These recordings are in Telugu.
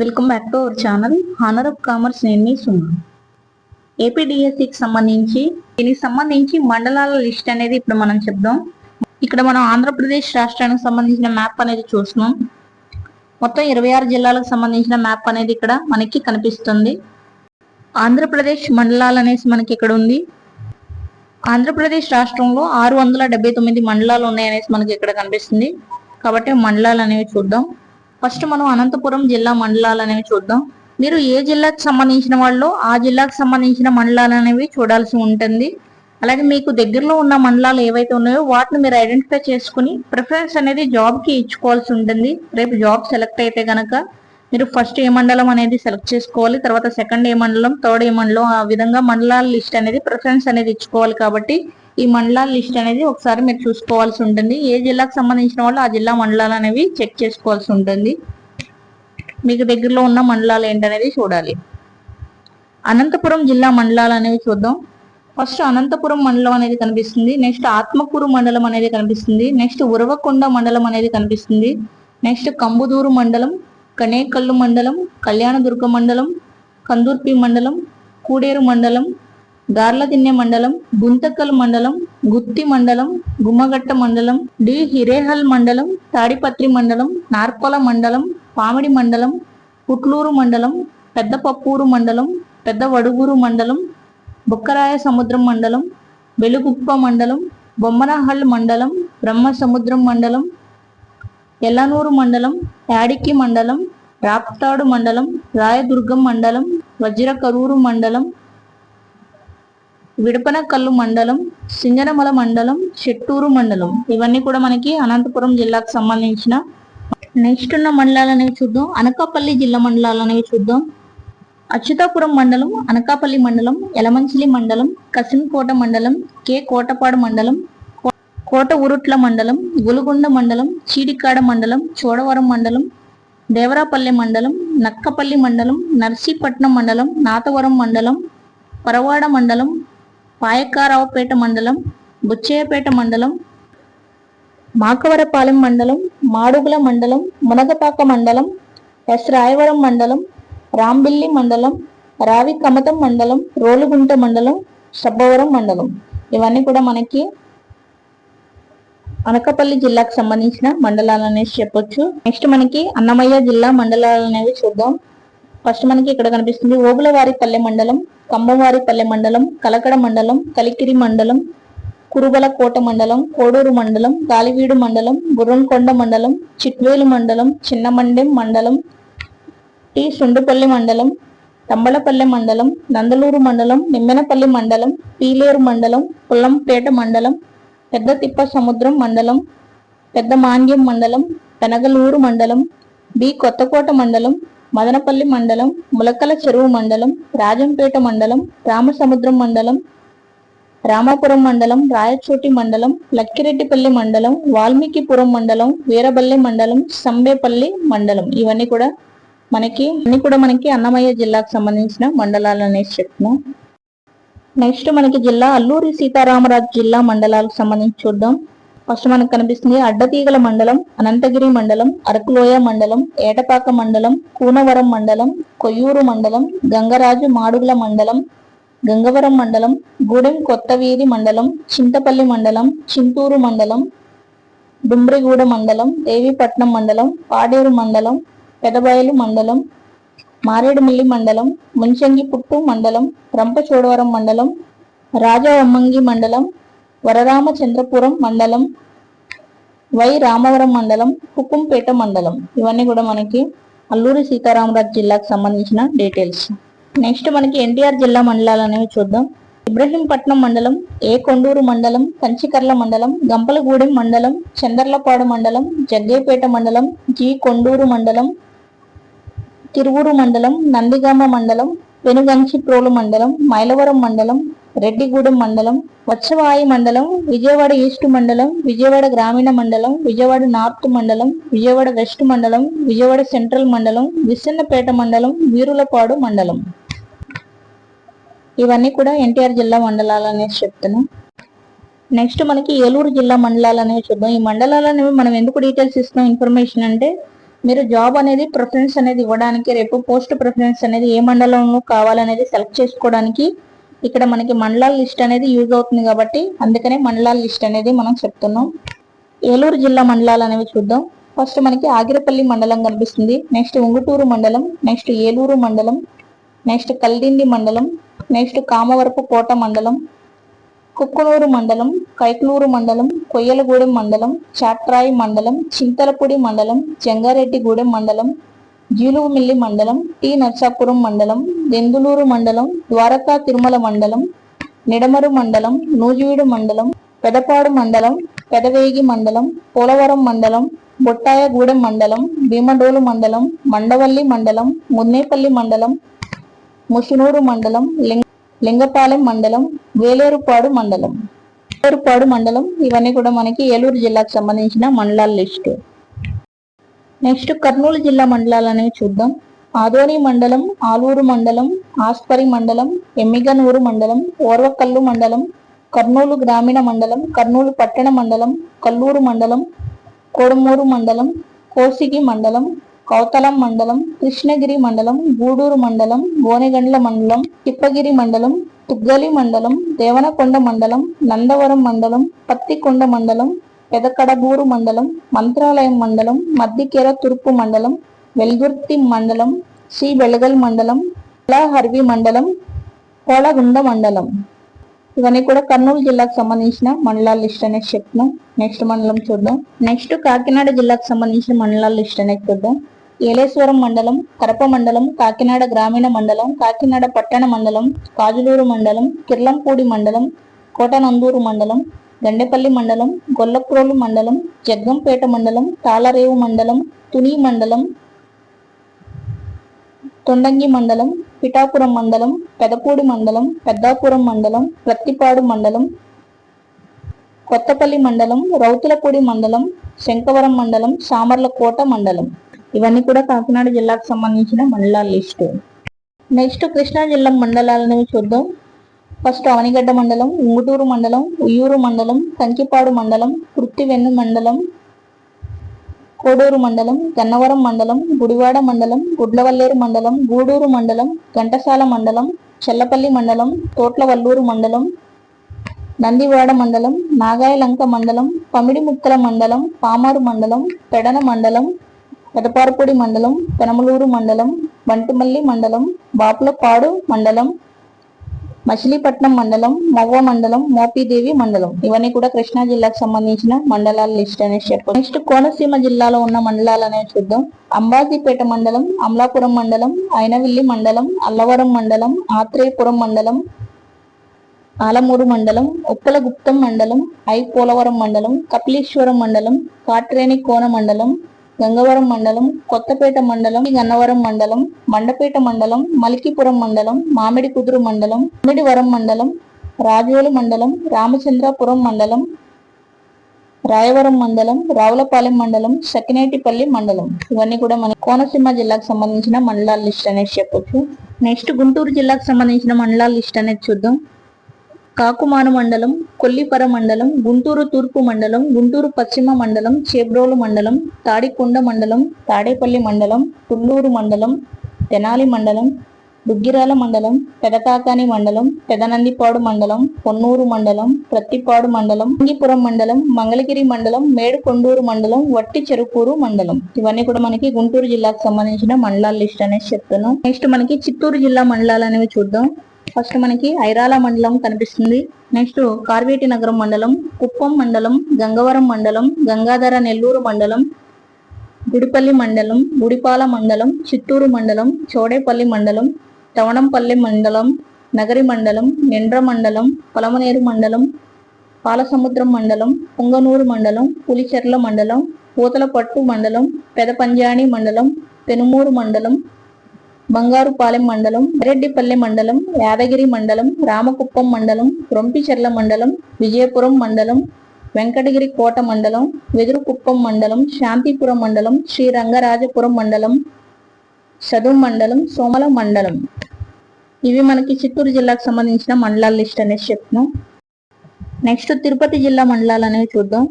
Welcome back to our channel honour of commerce నేను మీ సుమా ఏపీడిఎస్సికి సంబంధించి దీనికి సంబంధించి మండలాల లిస్ట్ అనేది ఇప్పుడు మనం చెప్దాం. ఇక్కడ మనం ఆంధ్రప్రదేశ్ రాష్ట్రానికి సంబంధించిన మ్యాప్ అనేది చూస్తున్నాం. మొత్తం ఇరవై ఆరు జిల్లాలకు సంబంధించిన మ్యాప్ అనేది ఇక్కడ మనకి కనిపిస్తుంది. ఆంధ్రప్రదేశ్ మండలాలు అనేసి మనకి ఇక్కడ ఉంది. ఆంధ్రప్రదేశ్ రాష్ట్రంలో ఆరు వందల డెబ్బై తొమ్మిది మండలాలు ఉన్నాయనేసి మనకి ఇక్కడ కనిపిస్తుంది. కాబట్టి మండలాలు అనేవి చూద్దాం. ఫస్ట్ మనం అనంతపురం జిల్లా మండలాలు అనేవి చూద్దాం. మీరు ఏ జిల్లాకు సంబంధించిన వాళ్ళు ఆ జిల్లాకు సంబంధించిన మండలాలు అనేవి చూడాల్సి ఉంటుంది. అలాగే మీకు దగ్గరలో ఉన్న మండలాలు ఏవైతే ఉన్నాయో వాటిని మీరు ఐడెంటిఫై చేసుకుని ప్రిఫరెన్స్ అనేది జాబ్కి ఇచ్చుకోవాల్సి ఉంటుంది. రేపు జాబ్ సెలెక్ట్ అయితే కనుక మీరు ఫస్ట్ ఏ మండలం అనేది సెలెక్ట్ చేసుకోవాలి తర్వాత సెకండ్ ఏ మండలం థర్డ్ ఏ మండలం ఆ విధంగా మండలాల లిస్ట్ అనేది ప్రిఫరెన్స్ అనేది ఇచ్చుకోవాలి కాబట్టి ఈ మండలాల లిస్ట్ అనేది ఒకసారి మీరు చూసుకోవాల్సి ఉంటుంది. ఏ జిల్లాకు సంబంధించిన వాళ్ళు ఆ జిల్లా మండలాలు అనేవి చెక్ చేసుకోవాల్సి ఉంటుంది. మీకు దగ్గరలో ఉన్న మండలాలు ఏంటనేది చూడాలి. అనంతపురం జిల్లా మండలాలు అనేవి చూద్దాం. ఫస్ట్ అనంతపురం మండలం అనేది కనిపిస్తుంది. నెక్స్ట్ ఆత్మకూరు మండలం అనేది కనిపిస్తుంది. నెక్స్ట్ ఉరవకొండ మండలం అనేది కనిపిస్తుంది. నెక్స్ట్ కంబుదూరు మండలం కనేకల్లు మండలం కళ్యాణదుర్గ మండలం కందూర్పి మండలం కూడేరు మండలం గార్లదిన్నె మండలం గుంతకల్ మండలం గుత్తి మండలం గుమ్మగట్ట మండలం డి హిరేహల్ మండలం తాడిపత్రి మండలం నార్కొల మండలం పామిడి మండలం పుట్లూరు మండలం పెద్దపప్పూరు మండలం పెద్ద వడుగూరు మండలం బుక్కరాయ సముద్రం మండలం వెలుగుప్ప మండలం బొమ్మనహల్ మండలం బ్రహ్మ సముద్రం మండలం ఎల్లనూరు మండలం యాడికి మండలం రాప్తాడు మండలం రాయదుర్గం మండలం వజ్రకరూరు మండలం విడపనకల్లు మండలం సింగనమల మండలం చెట్టూరు మండలం. ఇవన్నీ కూడా మనకి అనంతపురం జిల్లాకు సంబంధించిన నెక్స్ట్ ఉన్న మండలాలు అనేవి చూద్దాం. అనకాపల్లి జిల్లా మండలాలు అనేవి చూద్దాం. అచ్యుతాపురం మండలం అనకాపల్లి మండలం ఎలమంచిలి మండలం కసింకోట మండలం కె కోటపాడు మండలం కోట ఉరుట్ల మండలం గులుగుండ మండలం చీడికాడ మండలం చోడవరం మండలం దేవరాపల్లె మండలం నక్కపల్లి మండలం నర్సీపట్నం మండలం నాతవరం మండలం పరవాడ మండలం పాయకారావుపేట మండలం బుచ్చయ్యపేట మండలం మాకవరపాలెం మండలం మాడుగుల మండలం మునగపాక మండలం ఎస్ రాయవరం మండలం రాంబిల్లి మండలం రావి కమతం మండలం రోలుగుంట మండలం సబ్బవరం మండలం. ఇవన్నీ కూడా మనకి అనకాపల్లి జిల్లాకు సంబంధించిన మండలాలు అనేసి చెప్పొచ్చు. నెక్స్ట్ మనకి అన్నమయ్య జిల్లా మండలాలు అనేవి చూద్దాం. ఫస్ట్ మనకి ఇక్కడ కనిపిస్తుంది ఓబులవారిపల్లె మండలం కంబంవారిపల్లె మండలం కలకడ మండలం కలికిరి మండలం కురుబల కోట మండలం కోడూరు మండలం గాలివీడు మండలం గుర్రంకొండ మండలం చిట్వేలు మండలం చిన్నమండెం మండలం టి సుండుపల్లి మండలం తంబలపల్లె మండలం నందలూరు మండలం నిమ్మెనపల్లి మండలం పీలేరు మండలం పుల్లంపేట మండలం పెద్ద తిప్ప సముద్రం మండలం పెద్ద మాండ్యం మండలం పెనగలూరు మండలం బి కొత్తకోట మండలం మదనపల్లి మండలం ములకల చెరువు మండలం రాజంపేట మండలం రామసముద్రం మండలం రామాపురం మండలం రాయచోటి మండలం లక్కిరెడ్డిపల్లి మండలం వాల్మీకిపురం మండలం వీరబల్లి మండలం సంబేపల్లి మండలం. ఇవన్నీ కూడా మనకి అన్ని కూడా మనకి అన్నమయ్య జిల్లాకు సంబంధించిన మండలాలు అనేసి చెప్తున్నాం. నెక్స్ట్ మనకి జిల్లా అల్లూరి సీతారామరాజు జిల్లా మండలాలకు సంబంధించి చూద్దాం. ఫస్ట్ మనకు కనిపిస్తుంది అడ్డతీగల మండలం అనంతగిరి మండలం అరకులోయ మండలం ఏటపాక మండలం కూనవరం మండలం కొయ్యూరు మండలం గంగరాజు మాడుగుల మండలం గంగవరం మండలం గూడెం కొత్తవీధి మండలం చింతపల్లి మండలం చింతూరు మండలం డుమ్రిగూడ మండలం దేవీపట్నం మండలం పాడేరు మండలం పెదబయలు మండలం మారేడుమిల్లి మండలం ముంచంగిపుట్టు మండలం రంపచోడవరం మండలం రాజవమ్మంగి మండలం వరరామచంద్రపురం మండలం వై రామవరం మండలం కుకుంపేట మండలం. ఇవన్నీ కూడా మనకి అల్లూరి సీతారామరాజు జిల్లాకు సంబంధించిన డీటెయిల్స్. నెక్స్ట్ మనకి ఎన్టీఆర్ జిల్లా మండలాలు అనేవి చూద్దాం. ఇబ్రహీంపట్నం మండలం ఏ కొండూరు మండలం కంచికర్ల మండలం గంపలగూడెం మండలం చందర్లపాడు మండలం జగ్గేపేట మండలం జి కొండూరు మండలం తిరువురు మండలం నందిగామ మండలం వెనుగంచిప్రోలు మండలం మైలవరం మండలం రెడ్డిగూడెం మండలం వచ్చవాయి మండలం విజయవాడ ఈస్ట్ మండలం విజయవాడ గ్రామీణ మండలం విజయవాడ నార్త్ మండలం విజయవాడ వెస్ట్ మండలం విజయవాడ సెంట్రల్ మండలం విస్సన్నపేట మండలం వీరులపాడు మండలం. ఇవన్నీ కూడా ఎన్టీఆర్ జిల్లా మండలాలు అనేసి చెప్తున్నాం. నెక్స్ట్ మనకి ఏలూరు జిల్లా మండలాలు అనేవి చూద్దాం. ఈ మండలాలు అనేవి మనం ఎందుకు డీటెయిల్స్ ఇస్తున్నాం? ఇన్ఫర్మేషన్ అంటే మీరు జాబ్ అనేది ప్రిఫరెన్స్ అనేది ఇవ్వడానికి రేపు పోస్ట్ ప్రిఫరెన్స్ అనేది ఏ మండలంలో కావాలనేది సెలెక్ట్ చేసుకోవడానికి ఇక్కడ మనకి మండలాల లిస్ట్ అనేది యూజ్ అవుతుంది కాబట్టి అందుకనే మండలాల లిస్ట్ అనేది మనం చెప్తున్నాం. ఏలూరు జిల్లా మండలాలు అనేవి చూద్దాం. ఫస్ట్ మనకి ఆగిరపల్లి మండలం కనిపిస్తుంది. నెక్స్ట్ ఉంగుటూరు మండలం నెక్స్ట్ ఏలూరు మండలం నెక్స్ట్ కల్దిండి మండలం నెక్స్ట్ కామవరపు కోట మండలం కుక్కునూరు మండలం కైకలూరు మండలం కొయ్యలగూడెం మండలం చాట్రాయి మండలం చింతలపూడి మండలం జంగారెడ్డిగూడెం మండలం జీలుగుమిల్లి మండలం టి. నర్సాపురం మండలం దెందులూరు మండలం ద్వారకా తిరుమల మండలం నిడమరు మండలం నూజివీడు మండలం పెదపాడు మండలం పెదవేగి మండలం పోలవరం మండలం బొట్టాయగూడెం మండలం భీమడోలు మండలం మండవల్లి మండలం మున్నేపల్లి మండలం ముసునూరు మండలం లింగ లింగపాలెం మండలం వేలేరుపాడు మండలం. వేలేరుపాడు మండలం ఇవన్నీ కూడా మనకి ఏలూరు జిల్లాకు సంబంధించిన మండలాల లిస్టు. నెక్స్ట్ కర్నూలు జిల్లా మండలాలు చూద్దాం. ఆదోని మండలం ఆలూరు మండలం ఆస్పరి మండలం ఎమ్మిగనూరు మండలం ఓర్వకల్లు మండలం కర్నూలు గ్రామీణ మండలం కర్నూలు పట్టణ మండలం కల్లూరు మండలం కోడుమూరు మండలం కోసిగి మండలం కౌతలం మండలం కృష్ణగిరి మండలం గూడూరు మండలం గోనెగండ్ల మండలం తిప్పగిరి మండలం తుగ్గలి మండలం దేవనకొండ మండలం నందవరం మండలం పత్తికొండ మండలం పెదకడబూరు మండలం మంత్రాలయం మండలం మద్దికేర తూర్పు మండలం వెల్గుర్తి మండలం శ్రీ వెలగల్ మండలం హర్వి మండలం కోలగుండ మండలం. ఇవన్నీ కూడా కర్నూలు జిల్లాకు సంబంధించిన మండలాల లిస్ట్ అనేది చెప్తున్నాం. నెక్స్ట్ మండలం చూద్దాం. నెక్స్ట్ కాకినాడ జిల్లాకు సంబంధించిన మండలాల లిస్ట్ అనేది చూద్దాం. ఏలేశ్వరం మండలం కరప మండలం కాకినాడ గ్రామీణ మండలం కాకినాడ పట్టణ మండలం కాజులూరు మండలం కిర్లంపూడి మండలం కోటనందూరు మండలం గండేపల్లి మండలం గొల్లప్రోలు మండలం జగ్గంపేట మండలం తాళరేవు మండలం తుని మండలం తొండంగి మండలం పిఠాపురం మండలం పెదపూడి మండలం పెద్దాపురం మండలం ప్రత్తిపాడు మండలం కొత్తపల్లి మండలం రౌతులపూడి మండలం శంకవరం మండలం సామర్లకోట మండలం. ఇవన్నీ కూడా కాకినాడ జిల్లాకు సంబంధించిన మండలాల లిస్టు. నెక్స్ట్ కృష్ణా జిల్లా మండలాలను చూద్దాం. ఫస్ట్ అవనిగడ్డ మండలం ఉంగుటూరు మండలం ఉయ్యూరు మండలం కంకిపాడు మండలం కృత్తివెన్ను మండలం కోడూరు మండలం గన్నవరం మండలం గుడివాడ మండలం గుడ్లవల్లేరు మండలం గూడూరు మండలం ఘంటసాల మండలం చెల్లపల్లి మండలం తోట్లవల్లూరు మండలం నందివాడ మండలం నాగాయలంక మండలం పమిడిముక్కల మండలం పామారు మండలం పెడన మండలం పెదపారపూడి మండలం పెనమలూరు మండలం బంటిమల్లి మండలం బాపులపాడు మండలం మచిలీపట్నం మండలం మవ్వ మండలం మోపిదేవి మండలం. ఇవన్నీ కూడా కృష్ణా జిల్లాకు సంబంధించిన మండలాల లిస్ట్ అనేసి చెప్పారు నెక్స్ట్ కోనసీమ జిల్లాలో ఉన్న మండలాలు అనేవి చూద్దాం. అంబాజీపేట మండలం అమలాపురం మండలం అయినవిల్లి మండలం అల్లవరం మండలం ఆత్రేయపురం మండలం ఆలమూరు మండలం ఉప్పలగుప్తం మండలం ఐ పోలవరం మండలం కపిలేశ్వరం మండలం కాట్రేని కోన మండలం గంగవరం మండలం కొత్తపేట మండలం గన్నవరం మండలం మండపేట మండలం మలికిపురం మండలం మామిడి కుదురు మండలం మామిడివరం మండలం రాజోలు మండలం రామచంద్రపురం మండలం రాయవరం మండలం రావులపాలెం మండలం సకినేటిపల్లి మండలం. ఇవన్నీ కూడా మన కోనసీమ జిల్లాకు సంబంధించిన మండలాల లిస్ట్ అనేది చెప్పొచ్చు. నెక్స్ట్ గుంటూరు జిల్లాకు సంబంధించిన మండలాల లిస్ట్ అనేది చూద్దాం. కాకుమాను మండలం కొల్లిపర మండలం గుంటూరు తూర్పు మండలం గుంటూరు పశ్చిమ మండలం చేబ్రోలు మండలం తాడికొండ మండలం తాడేపల్లి మండలం తుళ్ళూరు మండలం తెనాలి మండలం దుగ్గిరాల మండలం పెదతాకాని మండలం పెదనందిపాడు మండలం పొన్నూరు మండలం ప్రత్తిపాడు మండలం అంగిపురం మండలం మంగళగిరి మండలం మేడుకొండూరు మండలం వట్టి చెరుకూరు మండలం. ఇవన్నీ కూడా మనకి గుంటూరు జిల్లాకు సంబంధించిన మండలాల లిస్ట్ అనేది చెప్తున్నాం. నెక్స్ట్ మనకి చిత్తూరు జిల్లా మండలాలు అనేవి చూద్దాం. ఫస్ట్ మనకి ఐరాల మండలం కనిపిస్తుంది. నెక్స్ట్ కార్వేటి నగరం మండలం కుప్పం మండలం గంగవరం మండలం గంగాధర నెల్లూరు మండలం గుడిపల్లి మండలం గుడిపాల మండలం చిత్తూరు మండలం చోడేపల్లి మండలం తవణంపల్లి మండలం నగరి మండలం నిండ్ర మండలం పొలమనేరు మండలం పాలసముద్రం మండలం పొంగనూరు మండలం పులిచెర్ల మండలం పూతలపట్టు మండలం పెదపంజాణి మండలం పెనుమూరు మండలం బంగారుపాలెం మండలం రెడ్డిపల్లి మండలం యాదగిరి మండలం రామకుప్పం మండలం రొంపిచెర్ల మండలం విజయపురం మండలం వెంకటగిరి కోట మండలం వెదురుకుప్పం మండలం శాంతిపురం మండలం శ్రీరంగరాజపురం మండలం చదువు మండలం సోమల మండలం. ఇవి మనకి చిత్తూరు జిల్లాకు సంబంధించిన మండలాల లిస్ట్ అనేసి చెప్తున్నాం. నెక్స్ట్ తిరుపతి జిల్లా మండలాలు అనేవి చూద్దాం.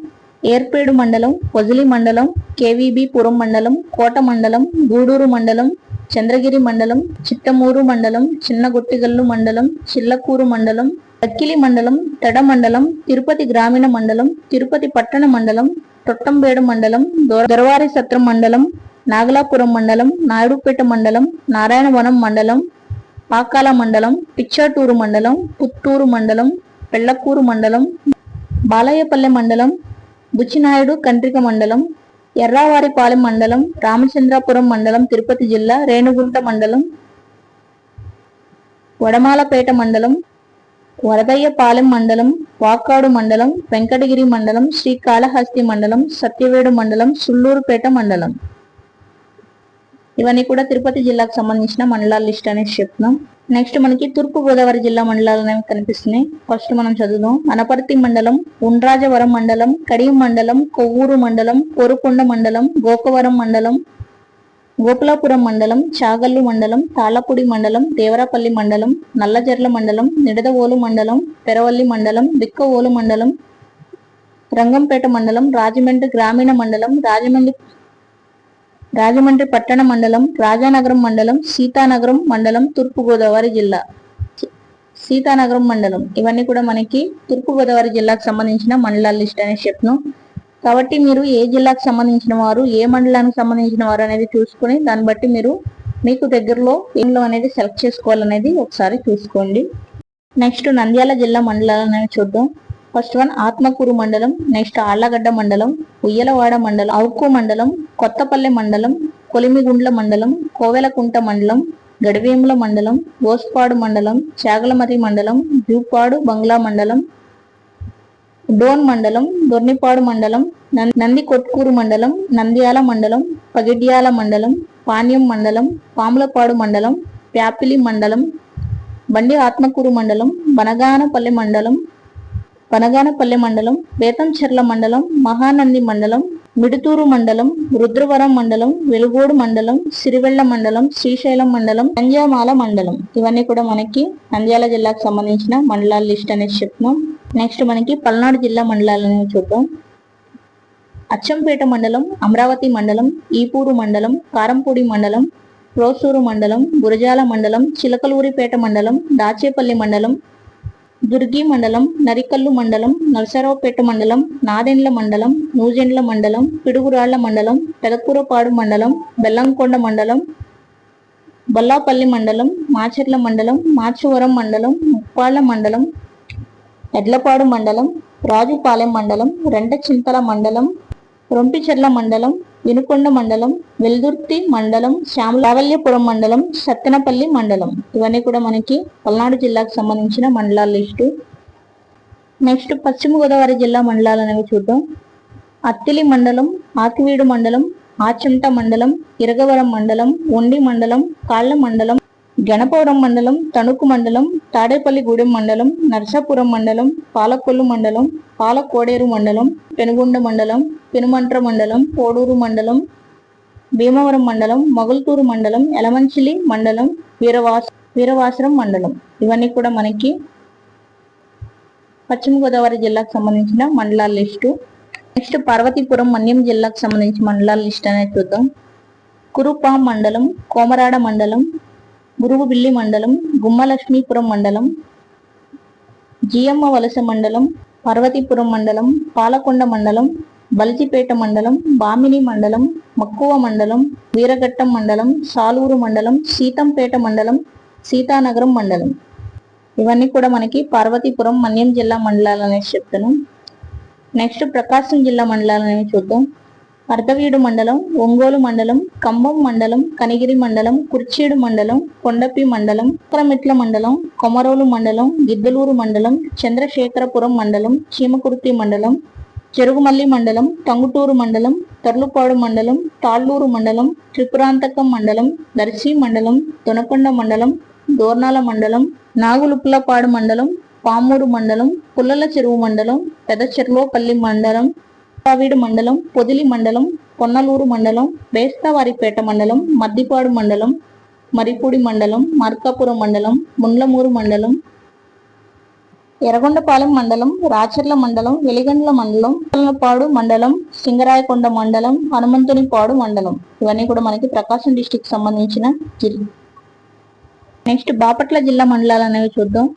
ఏర్పేడు మండలం వజలి మండలం కేవీబీ పురం మండలం కోట మండలం గూడూరు మండలం చంద్రగిరి మండలం చిట్టమూరు మండలం చిన్నగొట్టిగల్లు మండలం చిల్లకూరు మండలం తక్కిలి మండలం తెడ మండలం తిరుపతి గ్రామీణ మండలం తిరుపతి పట్టణ మండలం తొట్టంబేడు మండలం దొరవారి సత్రం మండలం నాగలాపురం మండలం నాయుడుపేట మండలం నారాయణవనం మండలం పాకాల మండలం పిచ్చాటూరు మండలం పుత్తూరు మండలం పెళ్ళకూరు మండలం బాలయ్యపల్లె మండలం బుచ్చినాయుడు కంట్రిక మండలం ఎర్రావారిపాలెం మండలం రామచంద్రాపురం మండలం తిరుపతి జిల్లా రేణుగుంట మండలం వడమాలపేట మండలం వరదయ్యపాలెం మండలం వాకాడు మండలం వెంకటగిరి మండలం శ్రీకాళహస్తి మండలం సత్యవేడు మండలం సుల్లూరుపేట మండలం. ఇవన్నీ కూడా తిరుపతి జిల్లాకు సంబంధించిన మండలాల లిస్ట్ అనేది చెప్తున్నాం. నెక్స్ట్ మనకి తూర్పు గోదావరి జిల్లా మండలాలు అనేవి కనిపిస్తున్నాయి. ఫస్ట్ మనం చదువుదాం. అనపర్తి మండలం ఉండ్రాజవరం మండలం కడియం మండలం కొవ్వూరు మండలం కోరుకొండ మండలం గోకవరం మండలం గోకులాపురం మండలం చాగల్లు మండలం తాళపూడి మండలం దేవరాపల్లి మండలం నల్లజర్ల మండలం నిడదవోలు మండలం పెరవల్లి మండలం బిక్కవోలు మండలం రంగంపేట మండలం రాజమండ్రి గ్రామీణ మండలం రాజమండ్రి రాజమండ్రి పట్టణ మండలం రాజానగరం మండలం సీతానగరం మండలం తూర్పుగోదావరి జిల్లా. సీతానగరం మండలం. ఇవన్నీ కూడా మనకి తూర్పుగోదావరి జిల్లాకు సంబంధించిన మండలాల లిస్ట్ అనేది చెప్పను కాబట్టి మీరు ఏ జిల్లాకు సంబంధించిన వారు ఏ మండలానికి సంబంధించిన వారు అనేది చూసుకొని దాన్ని బట్టి మీరు మీకు దగ్గరలో ఏంలో అనేది సెలెక్ట్ చేసుకోవాలనేది ఒకసారి చూసుకోండి. నెక్స్ట్ నంద్యాల జిల్లా మండలాలు అనేవి చూద్దాం. ఫస్ట్ వన్ ఆత్మకూరు మండలం నెక్స్ట్ ఆళ్ళగడ్డ మండలం ఉయ్యలవాడ మండలం అవుకు మండలం కొత్తపల్లె మండలం కొలిమిగుండ్ల మండలం కోవెలకుంట మండలం గడివేముల మండలం గోస్పాడు మండలం చాగలమరి మండలం జూపాడు బంగ్లా మండలం డోన్ మండలం దొర్నిపాడు మండలం నంది కొట్కూరు మండలం నంద్యాల మండలం పగిడ్యాల మండలం పాణ్యం మండలం పాములపాడు మండలం ప్యాపిలి మండలం బండి ఆత్మకూరు మండలం బనగానపల్లి మండలం బనగానపల్లి మండలం బేతంచెర్ల మండలం మహానంది మండలం మిడుతూరు మండలం రుద్రవరం మండలం వెలుగోడు మండలం సిరివెళ్ళ మండలం శ్రీశైలం మండలం నంద్యామాల మండలం. ఇవన్నీ కూడా మనకి నంద్యాల జిల్లాకు సంబంధించిన మండలాల లిస్ట్ అనేది చెప్తున్నాం. నెక్స్ట్ మనకి పల్నాడు జిల్లా మండలాలను చూద్దాం. అచ్చంపేట మండలం అమరావతి మండలం ఈపూరు మండలం కారంపూడి మండలం రోసూరు మండలం గురజాల మండలం చిలకలూరిపేట మండలం దాచేపల్లి మండలం దుర్గి మండలం నరికల్లు మండలం నరసరావుపేట మండలం నాదెండ్ల మండలం నూజెండ్ల మండలం పిడుగురాళ్ళ మండలం పెదకూరపాడు మండలం బెల్లంకొండ మండలం బొల్లాపల్లి మండలం మాచర్ల మండలం మాచవరం మండలం ముప్పాళ్ళ మండలం ఎడ్లపాడు మండలం రాజుపాలెం మండలం రెండచింతల మండలం రొంపిచెర్ల మండలం వినుకొండ మండలం వెల్దుర్తి మండలం శ్యామలావల్యపురం మండలం సత్తెనపల్లి మండలం. ఇవన్నీ కూడా మనకి పల్నాడు జిల్లాకు సంబంధించిన మండలాల లిస్టు. నెక్స్ట్ పశ్చిమ గోదావరి జిల్లా మండలాలు అనేవి చూద్దాం. అత్తిలి మండలం ఆకివీడు మండలం ఆచంట మండలం ఇరగవరం మండలం ఒండి మండలం కాళ్ళ మండలం గణపవరం మండలం తణుకు మండలం తాడేపల్లిగూడెం మండలం నర్సాపురం మండలం పాలకొల్లు మండలం పాలకోడేరు మండలం పెనుగొండ మండలం పెనుమంట్ర మండలం పోడూరు మండలం భీమవరం మండలం మొగల్తూరు మండలం ఎలమంచిలి మండలం వీరవాస వీరవాసరం మండలం. ఇవన్నీ కూడా మనకి పశ్చిమ గోదావరి జిల్లాకు సంబంధించిన మండలాల లిస్టు. నెక్స్ట్ పార్వతీపురం మన్యం జిల్లాకు సంబంధించిన మండలాల లిస్ట్ అనేది చూద్దాం. కురుపాం మండలం కోమరాడ మండలం గురుగుబిల్లి మండలం గుమ్మలక్ష్మీపురం మండలం జియమ్మ వలస మండలం పార్వతీపురం మండలం పాలకొండ మండలం బలిజిపేట మండలం బామిని మండలం మక్కువ మండలం వీరఘట్టం మండలం సాలూరు మండలం సీతంపేట మండలం సీతానగరం మండలం. ఇవన్నీ కూడా మనకి పార్వతీపురం మన్యం జిల్లా మండలాలు అనేసి చెప్తాను. నెక్స్ట్ ప్రకాశం జిల్లా మండలాలు అనేవి చూద్దాం. అర్ధవీడు మండలం ఒంగోలు మండలం కంబం మండలం కనిగిరి మండలం కుర్చీడు మండలం కొండపి మండలం ఉత్తరమిట్ల మండలం కొమరోలు మండలం గిద్దలూరు మండలం చంద్రశేఖరపురం మండలం చీమకుర్తి మండలం చెరుగుమల్లి మండలం టంగుటూరు మండలం తర్లుపాడు మండలం తాళ్ళూరు మండలం త్రిపురాంతకం మండలం దర్శి మండలం దొనకొండ మండలం దోర్నాల మండలం నాగులుపులపాడు మండలం పామూరు మండలం పుల్లల చెరువు మండలం పెదచెర్లోపల్లి మండలం పావీడు మండలం పొదిలి మండలం కొన్నలూరు మండలం బేస్తవారిపేట మండలం మద్దిపాడు మండలం మరిపూడి మండలం మార్కాపురం మండలం ముండ్లమూరు మండలం ఎర్రగొండపాలెం మండలం రాచర్ల మండలం వెలిగండ్ల మండలం పాడు మండలం సింగరాయకొండ మండలం హనుమంతునిపాడు మండలం. ఇవన్నీ కూడా మనకి ప్రకాశం డిస్టిక్ సంబంధించిన జిల్లా. నెక్స్ట్ బాపట్ల జిల్లా మండలాలు అనేవి చూద్దాం.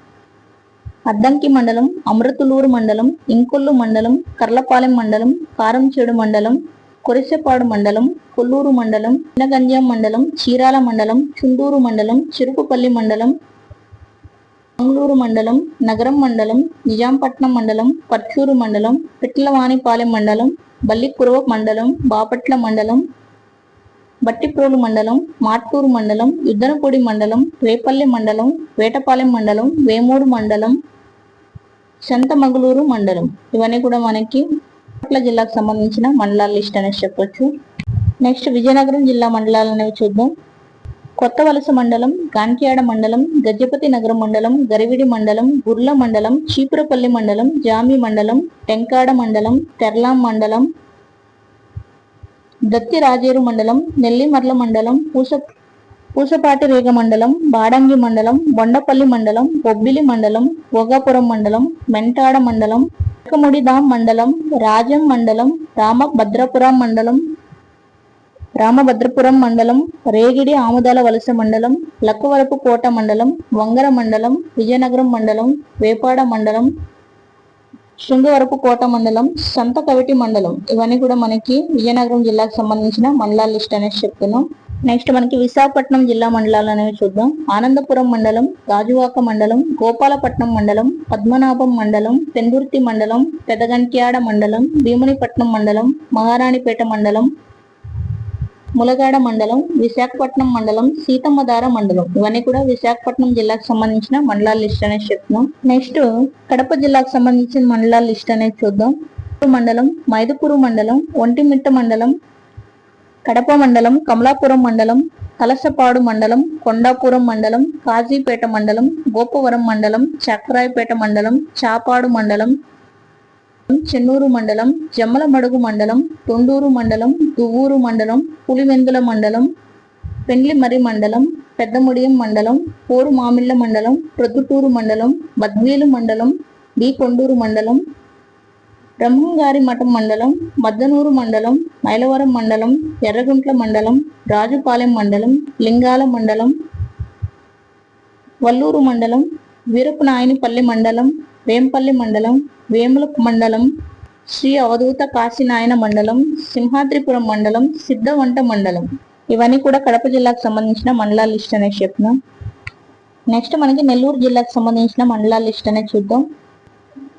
అద్దంకి మండలం అమృతులూరు మండలం ఇంకొల్లు మండలం కర్లపాలెం మండలం కారంచేడు మండలం కొరిసెపాడు మండలం కొల్లూరు మండలం చిన్నగంజాం మండలం చీరాల మండలం చుండూరు మండలం చిరుకుపల్లి మండలం మంగళూరు మండలం నగరం మండలం నిజాంపట్నం మండలం పర్చూరు మండలం పిట్లవాణిపాలెం మండలం బల్లికురవ మండలం బాపట్ల మండలం బట్టిప్రోలు మండలం మార్టూరు మండలం యుద్ధనపూడి మండలం రేపల్లి మండలం వేటపాలెం మండలం వేమూరు మండలం సంతమగులూరు మండలం. ఇవన్నీ కూడా మనకి పట్ల జిల్లాకు సంబంధించిన మండలాల లిస్ట్ అనేసి చెప్పొచ్చు. నెక్స్ట్ విజయనగరం జిల్లా మండలాలు అనేవి చూద్దాం. కొత్త వలస మండలం కాన్కియాడ మండలం గజపతి నగరం మండలం గరివిడి మండలం గుర్ల మండలం చీపురపల్లి మండలం జామి మండలం టెంకాడ మండలం తెర్లాం మండలం దత్తి రాజేరు మండలం నెల్లిమర్ల మండలం పూస పూసపాటి రేగ మండలం బాడంగి మండలం బొండపల్లి మండలం బొబ్బిలి మండలం భోగాపురం మండలం మెంటాడ మండలం ముడిదాం మండలం రాజం మండలం రామభద్రపురం మండలం రామభద్రపురం మండలం రేగిడి ఆముదాల వలస మండలం లక్కవరపు కోట మండలం వంగర మండలం విజయనగరం మండలం వేపాడ మండలం శృంగవరపు కోట మండలం సంత కవిటి మండలం. ఇవన్నీ కూడా మనకి విజయనగరం జిల్లాకు సంబంధించిన మండలాల లిస్ట్ అనేసి చెప్తున్నాం. నెక్స్ట్ మనకి విశాఖపట్నం జిల్లా మండలాలు అనేవి చూద్దాం. ఆనందపురం మండలం రాజువాక మండలం గోపాలపట్నం మండలం పద్మనాభం మండలం పెందుర్తి మండలం పెదగంట్యాడ మండలం భీమునిపట్నం మండలం మహారాణిపేట మండలం ములగాడ మండలం విశాఖపట్నం మండలం సీతమ్మధార మండలం. ఇవన్నీ కూడా విశాఖపట్నం జిల్లాకు సంబంధించిన మండలాల లిస్ట్ అనేది చెప్తున్నాం. నెక్స్ట్ కడప జిల్లాకు సంబంధించిన మండలాల లిస్ట్ అనేది చూద్దాం. మండలం మైదుపూరు మండలం ఒంటిమిట్ట మండలం కడప మండలం కమలాపురం మండలం కలసపాడు మండలం కొండాపురం మండలం కాజీపేట మండలం గోపవరం మండలం చక్రాయపేట మండలం చాపాడు మండలం చెన్నూరు మండలం జమ్మలమడుగు మండలం తొండూరు మండలం దువ్వూరు మండలం పులివెందుల మండలం పెండ్లిమరి మండలం పెద్దముడియం మండలం పోరు మామిళ్ళ మండలం ప్రొద్దుటూరు మండలం బద్వీలు మండలం బి కొండూరు మండలం బ్రహ్మంగారి మఠం మండలం మద్దనూరు మండలం మైలవరం మండలం ఎర్రగుంట్ల మండలం రాజుపాలెం మండలం లింగాల మండలం వల్లూరు మండలం వీరపునాయనిపల్లి మండలం వేంపల్లి మండలం వేముల మండలం శ్రీ అవధూత కాశీనాయన మండలం సింహాద్రిపురం మండలం సిద్ధవంట మండలం. ఇవన్నీ కూడా కడప జిల్లాకు సంబంధించిన మండలాల లిస్ట్ అనేది చెప్తున్నాం. నెక్స్ట్ మనకి నెల్లూరు జిల్లాకు సంబంధించిన మండలాల లిస్ట్ అనేది చూద్దాం.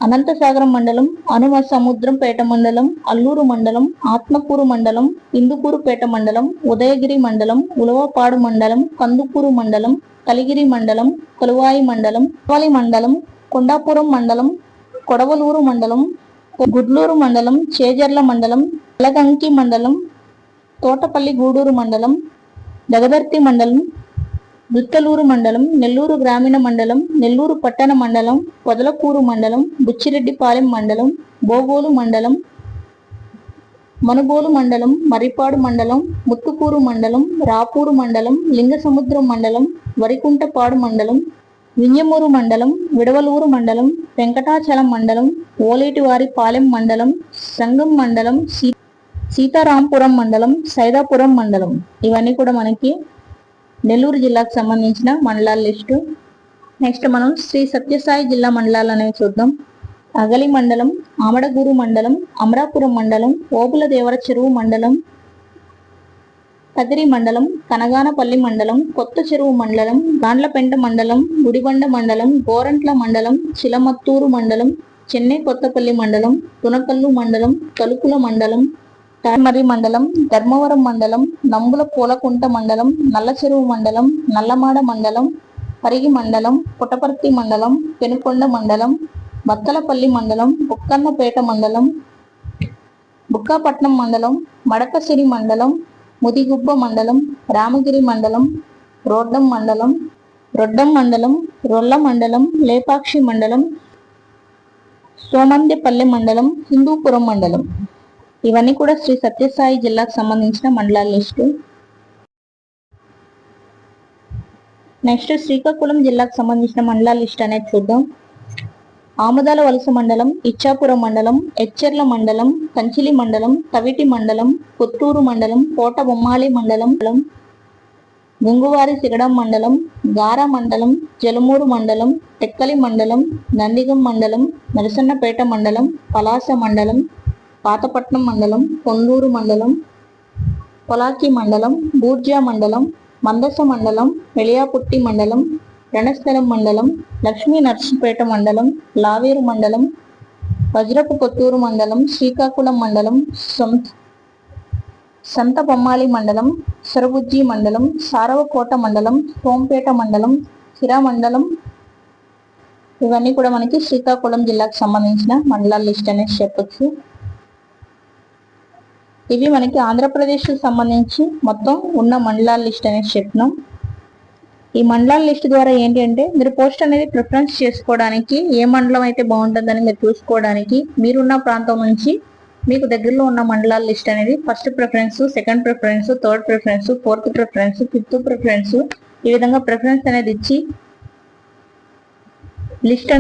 అనంతసాగరం మండలం అనుమ సముద్రంపేట మండలం అల్లూరు మండలం ఆత్మకూరు మండలం ఇందుకూరుపేట మండలం ఉదయగిరి మండలం ఉలవపాడు మండలం కందుకూరు మండలం కలిగిరి మండలం కొలువాయి మండలం కొలవాలి మండలం కొండాపురం మండలం కొడవలూరు మండలం గుడ్లూరు మండలం చేజర్ల మండలం ఎలగంకి మండలం తోటపల్లి గూడూరు మండలం దగదర్తి మండలం దుత్తలూరు మండలం నెల్లూరు గ్రామీణ మండలం నెల్లూరు పట్టణ మండలం పొదలకూరు మండలం బుచ్చిరెడ్డిపాలెం మండలం బోగోలు మండలం మనుగోలు మండలం మర్రిపాడు మండలం ముత్తుకూరు మండలం రాపూరు మండలం లింగసముద్రం మండలం వరికుంటపాడు మండలం వింజమూరు మండలం విడవలూరు మండలం వెంకటాచలం మండలం ఓలేటివారి పాలెం మండలం సంగం మండలం సీ సీతారాంపురం మండలం సైదాపురం మండలం. ఇవన్నీ కూడా మనకి నెల్లూరు జిల్లాకు సంబంధించిన మండలాల లిస్టు. నెక్స్ట్ మనం శ్రీ సత్యసాయి జిల్లా మండలాలు అనేవి చూద్దాం. అగలి మండలం ఆమడగూరు మండలం అమరాపురం మండలం ఓబుల దేవర చెరువు మండలం కదిరి మండలం కనగానపల్లి మండలం కొత్త చెరువు మండలం గాండ్లపెంట మండలం గుడిబండ మండలం గోరంట్ల మండలం చిలమత్తూరు మండలం చెన్నై కొత్తపల్లి మండలం తునకల్లు మండలం తలుపుల మండలం తామరి మండలం ధర్మవరం మండలం నంబుల పూలకుంట మండలం నల్లచెరువు మండలం నల్లమాడ మండలం పరిగి మండలం పుటపర్తి మండలం పెనుకొండ మండలం బత్తలపల్లి మండలం బుక్కన్నపేట మండలం బుక్కాపట్నం మండలం మడకసిరి మండలం ముదిగుబ్బ మండలం రామగిరి మండలం రోడ్డం మండలం రొడ్డం మండలం రొల్ల మండలం లేపాక్షి మండలం సోమందిపల్లె మండలం హిందూపురం మండలం. ఇవన్నీ కూడా శ్రీ సత్యసాయి జిల్లాకు సంబంధించిన మండలాల లిస్టు. నెక్స్ట్ శ్రీకాకుళం జిల్లాకు సంబంధించిన మండలాల లిస్ట్ అనేది చూద్దాం. ఆముదాల వలస మండలం ఇచ్చాపురం మండలం ఎచ్చెర్ల మండలం కంచిలి మండలం తవిటి మండలం పుత్తూరు మండలం కోట బొమ్మాలి మండలం గుంగువారి సిగడం మండలం గార మండలం జలమూరు మండలం టెక్కలి మండలం నందిగం మండలం నరసన్నపేట మండలం పలాస మండలం పాతపట్నం మండలం కొండూరు మండలం పొలాకి మండలం బూర్జా మండలం మందస మండలం మెళియాపుట్టి మండలం రణస్థలం మండలం లక్ష్మీ నర్సింపేట మండలం లావేరు మండలం వజ్రపు కొత్తూరు మండలం శ్రీకాకుళం మండలం సొంత సంత బొమ్మాలి మండలం సరబుజ్జి మండలం సారవకోట మండలం సోంపేట మండలం హిరా మండలం. ఇవన్నీ కూడా మనకి శ్రీకాకుళం జిల్లాకు సంబంధించిన మండలాల లిస్ట్ అనేసి చెప్పచ్చు. ఇవి మనకి ఆంధ్రప్రదేశ్ సంబంధించి మొత్తం ఉన్న మండలాల లిస్ట్ అనేసి చెప్పినాం. ఈ మండలాల లిస్ట్ ద్వారా ఏంటి అంటే మీరు పోస్ట్ అనేది ప్రిఫరెన్స్ చేసుకోవడానికి ఏ మండలం అయితే బాగుంటుందని మీరు చూసుకోవడానికి మీరున్న ప్రాంతం నుంచి మీకు దగ్గరలో ఉన్న మండలాల లిస్ట్ అనేది first preference second preference third preference fourth preference fifth preference ఈ విధంగా ప్రిఫరెన్స్ అనేది ఇచ్చి లిస్ట్